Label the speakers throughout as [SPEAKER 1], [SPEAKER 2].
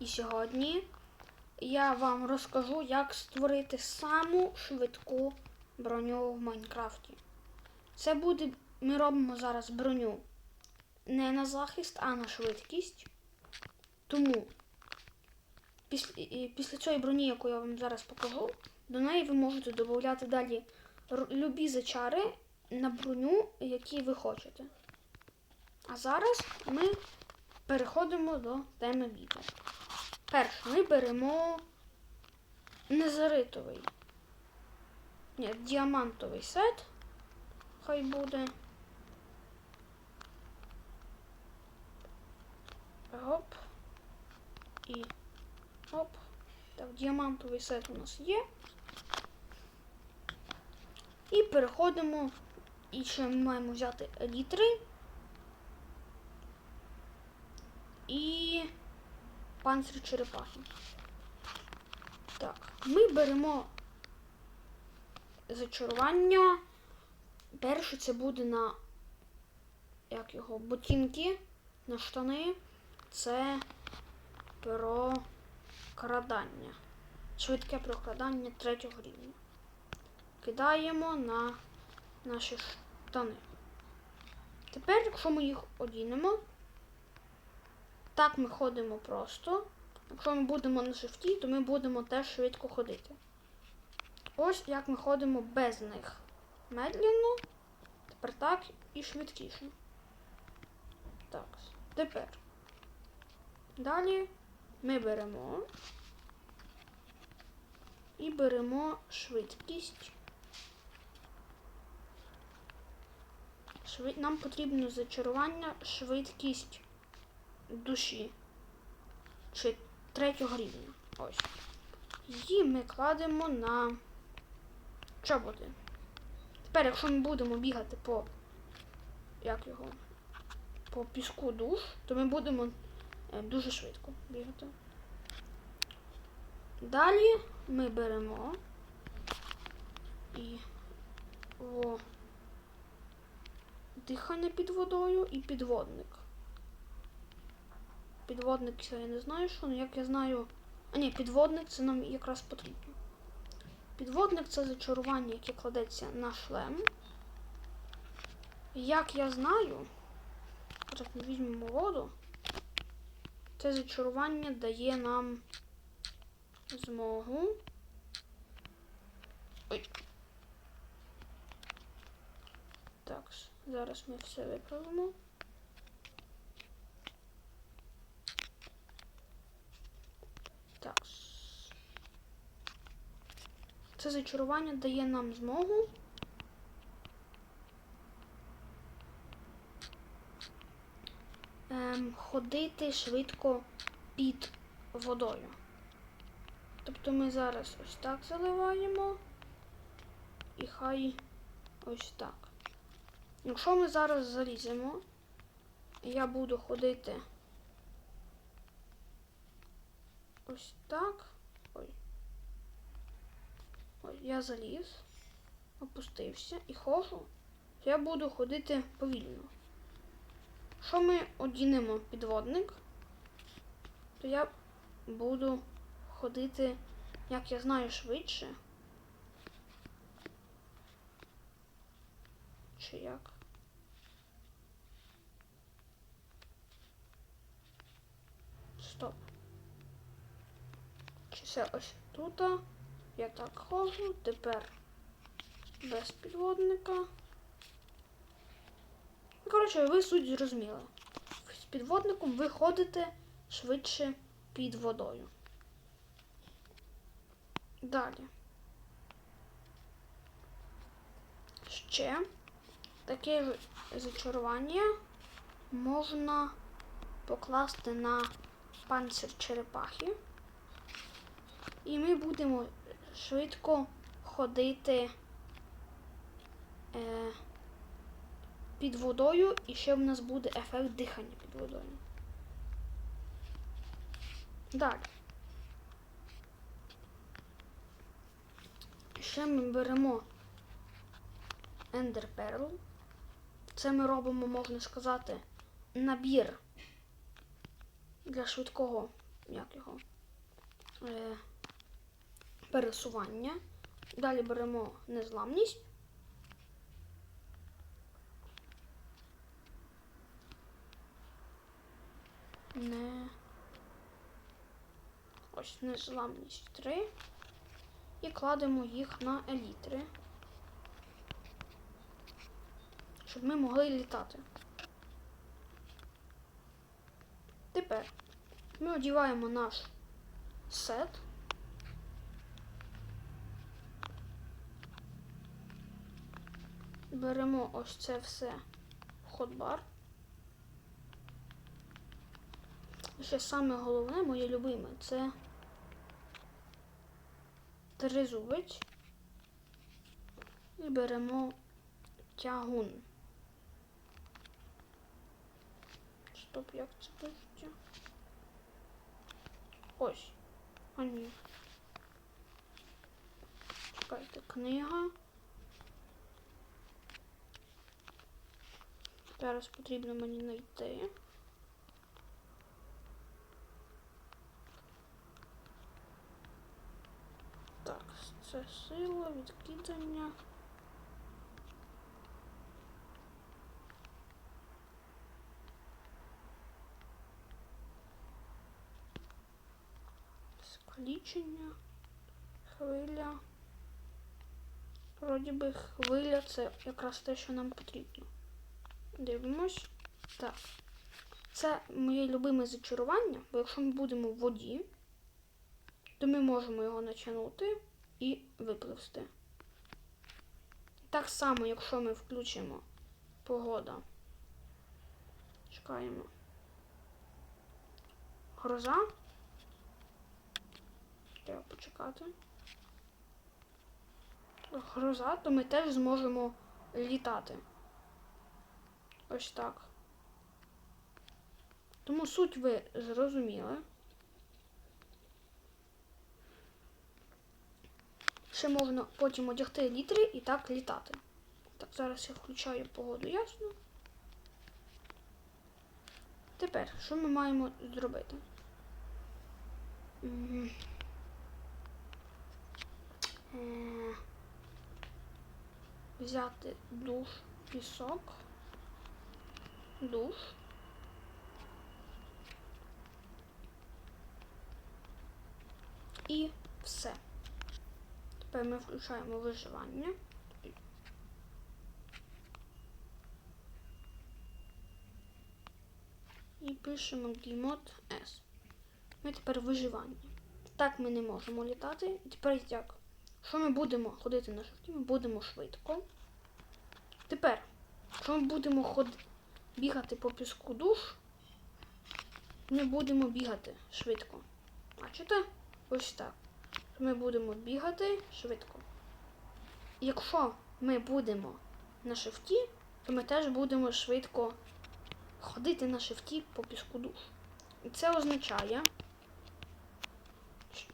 [SPEAKER 1] І сьогодні я вам розкажу, як створити саму швидку броню в Майнкрафті. Це буде, ми робимо зараз броню не на захист, а на швидкість. Тому після, після цієї броні, яку я вам зараз покажу, до неї ви можете додати далі любі зачари на броню, які ви хочете. А зараз ми переходимо до теми відео. Перше, ми беремо незаритовий. Ні, діамантовий сет. Хай буде. Гоп. І оп. Так, діамантовий сет у нас є. І переходимо. І ще ми маємо взяти елітри. І панцир черепахи. Так, ми беремо зачарування. Перше це буде на як його, ботинки на штани. Це прокрадання. Швидке прокрадання третього рівня. Кидаємо на наші штани. Тепер, якщо ми їх одінемо, так ми ходимо просто. Якщо ми будемо на шифті, то ми будемо теж швидко ходити. Ось як ми ходимо без них. Медленно. Тепер так і швидкіше. Так, тепер. Далі ми беремо і беремо швидкість. Швид... Нам потрібно зачарування швидкість душі. Чи третього рівня. Ось. Її ми кладемо на чоботи. Тепер, якщо ми будемо бігати по як його, по піску душ, то ми будемо е, дуже швидко бігати. Далі ми беремо і о, дихання під водою і підводник. Підводник це я не знаю, що, але як я знаю. А ні, підводник це нам якраз потрібно. Підводник це зачарування, яке кладеться на шлем. Як я знаю, зараз ми візьмемо воду. Це зачарування дає нам змогу. Ой. Так, зараз ми все виправимо. Так. Це зачарування дає нам змогу. Ем, ходити швидко під водою. Тобто ми зараз ось так заливаємо і хай ось так. Якщо ми зараз заліземо, я буду ходити ось так. Ой, я заліз, опустився і ходжу, то я буду ходити повільно. Якщо ми одінемо підводник, то я буду ходити, як я знаю, швидше. Чи як? Стоп. Чи це ось тут? Я так ходжу, тепер без підводника. Коротше, ви суть зрозуміли. З підводником ви ходите швидше під водою. Далі. Ще таке зачарування можна покласти на панцир черепахи. І ми будемо швидко ходити е, під водою, і ще в нас буде ефект дихання під водою. Далі. Ще ми беремо Ender Pearl. Це ми робимо, можна сказати, набір для швидкого як його, е, пересування. Далі беремо незламність. Не. Ось незламність 3. І кладемо їх на елітри. Щоб ми могли літати. Тепер ми одіваємо наш сет. Беремо ось це все в ходбар. І Ще саме головне, моє любиме, це тризубець. І беремо тягун. Стоп, як це пишеться? Ось. А ні. Чекайте, книга. Зараз потрібно мені знайти. Так, це сила, відкидання. Скалічення, хвиля. Вроді би хвиля це якраз те, що нам потрібно. Дивимось. Так. Це моє любиме зачарування, бо якщо ми будемо в воді, то ми можемо його натягнути і випливсти. Так само, якщо ми включимо погода, чекаємо гроза. Треба почекати. Гроза, то ми теж зможемо літати. Ось так. Тому суть ви зрозуміли. Ще можна потім одягти літри і так літати. Так, зараз я включаю погоду ясно. Тепер, що ми маємо зробити? Е, Взяти душ, пісок, душ. І все. Тепер ми включаємо виживання. І пишемо Gmod S. Ми тепер виживання. Так ми не можемо літати. І тепер як? Що ми будемо ходити на шифті, ми будемо швидко. Тепер, якщо ми будемо ход... бігати по піску душ, ми будемо бігати швидко. Бачите? Ось так. Ми будемо бігати швидко. Якщо ми будемо на шифті, то ми теж будемо швидко ходити на шифті по піску душ. І це означає,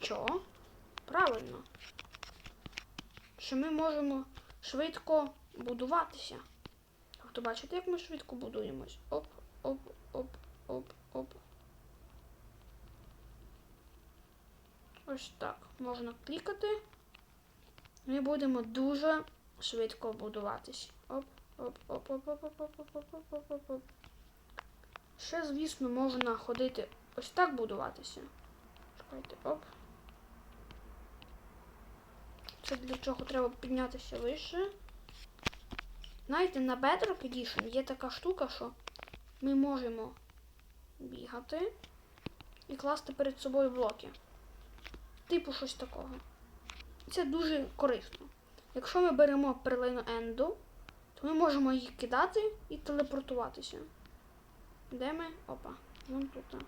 [SPEAKER 1] що правильно, що ми можемо швидко будуватися. Тобто, бачите, як ми швидко будуємось? Оп, оп, оп, оп, оп. Ось так. Можна клікати. Ми будемо дуже швидко будуватись. Оп, оп, оп, оп, оп, оп, оп, оп, оп, оп, оп, оп. Ще, звісно, можна ходити ось так будуватися. Чекайте, оп. Це для чого треба піднятися вище. Знаєте, на Bedrock Edition є така штука, що ми можемо бігати і класти перед собою блоки. Типу щось такого. Це дуже корисно. Якщо ми беремо перлину Енду, то ми можемо її кидати і телепортуватися. Де ми? Опа, вон тут.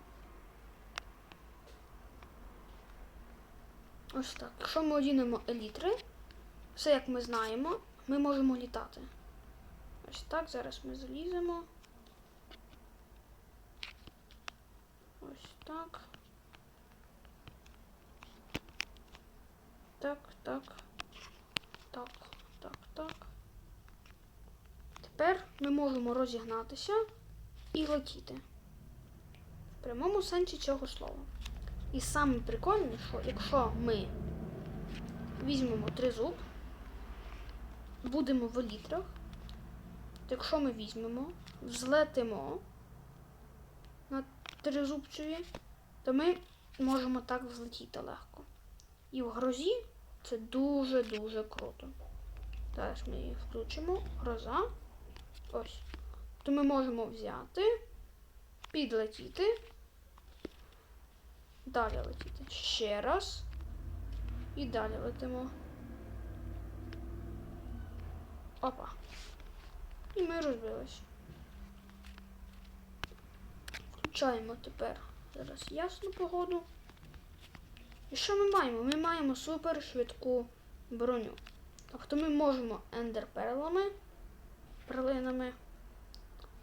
[SPEAKER 1] Ось так. Якщо ми одінемо елітри, все як ми знаємо, ми можемо літати. Ось так, зараз ми заліземо. Ось так. Так, так. Так, так, так. Тепер ми можемо розігнатися і летіти. В прямому сенсі цього слова. І саме прикольне, що якщо ми візьмемо тризуб, будемо в літрах, то якщо ми візьмемо, взлетимо на тризубцеві, то ми можемо так взлетіти легко. І в грозі це дуже-дуже круто. Зараз ми її включимо. Гроза. Ось. То ми можемо взяти, підлетіти, далі летіти. Ще раз. І далі летимо. Опа. І ми розбилися. Включаємо тепер зараз ясну погоду. І що ми маємо? Ми маємо супер швидку броню. Тобто ми можемо ендерперлами, перлинами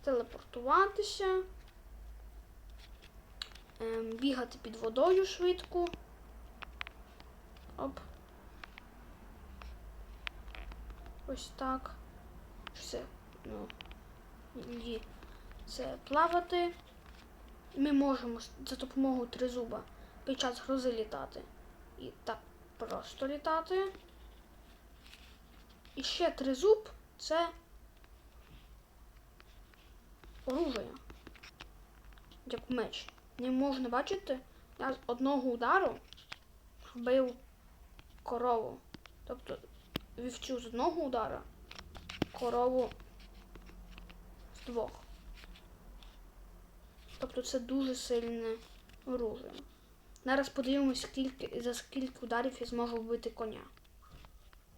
[SPEAKER 1] телепортуватися, ем, бігати під водою швидко. Оп. Ось так. Все. Ну, і це плавати. Ми можемо за допомогою тризуба під час грози літати. І так просто літати. І ще тризуб це оружие. Як меч. Не можна бачити, я з одного удару вбив корову. Тобто вівцю з одного удара, корову двох. Тобто це дуже сильне оружие. Зараз подивимось, скільки, за скільки ударів я зможу вбити коня.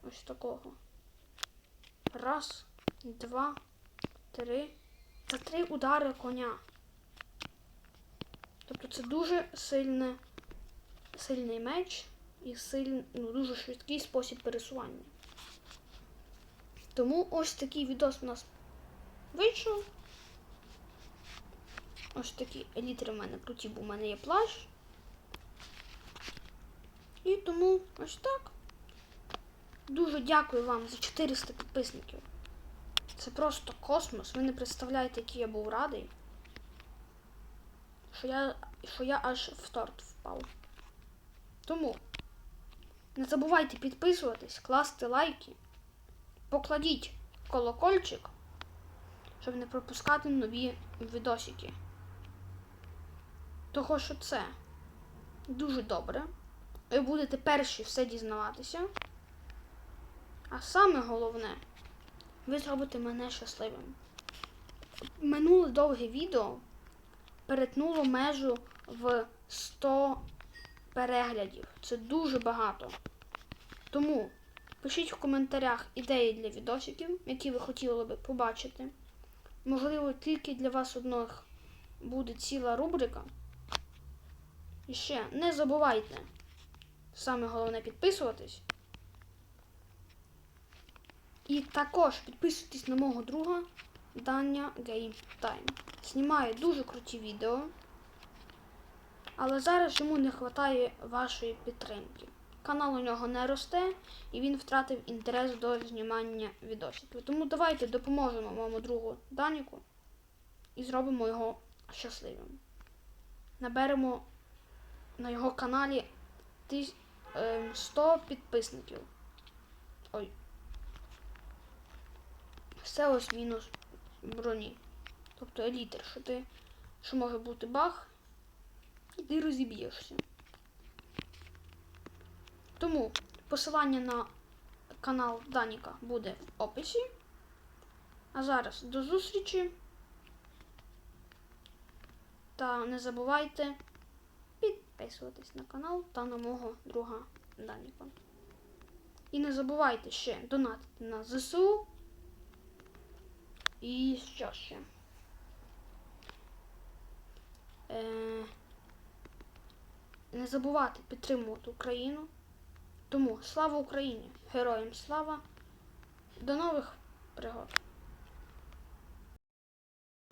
[SPEAKER 1] Ось такого. Раз, два, три. За три удари коня. Тобто це дуже сильне, сильний меч і силь, ну, дуже швидкий спосіб пересування. Тому ось такий відос у нас вийшов. Ось такі елітри в мене круті, бо в мене є плащ. І тому ось так. Дуже дякую вам за 400 підписників. Це просто космос. Ви не представляєте, який я був радий. Що я, що я аж в торт впав. Тому не забувайте підписуватись, класти лайки, покладіть колокольчик, щоб не пропускати нові відосики. Того, що це дуже добре. Ви будете перші все дізнаватися. А саме головне, ви зробите мене щасливим. Минуле довге відео перетнуло межу в 100 переглядів. Це дуже багато. Тому пишіть в коментарях ідеї для відосиків, які ви хотіли би побачити. Можливо, тільки для вас одних буде ціла рубрика. І ще не забувайте, саме головне підписуватись. І також підписуйтесь на мого друга Даня Game Time. Знімає дуже круті відео. Але зараз йому не вистачає вашої підтримки. Канал у нього не росте і він втратив інтерес до знімання відосів. Тому давайте допоможемо моєму другу Даніку і зробимо його щасливим. Наберемо на його каналі ем, 100 підписників. Ой. Все ось мінус броні. Тобто елітер, що ти, що може бути баг, і ти розіб'єшся. Тому посилання на канал Даніка буде в описі. А зараз до зустрічі. Та не забувайте підписуватись на канал та на мого друга Даніка. І не забувайте ще донатити на ЗСУ. І що ще? Е, не забувати підтримувати Україну. Тому слава Україні! Героям слава! До нових пригод!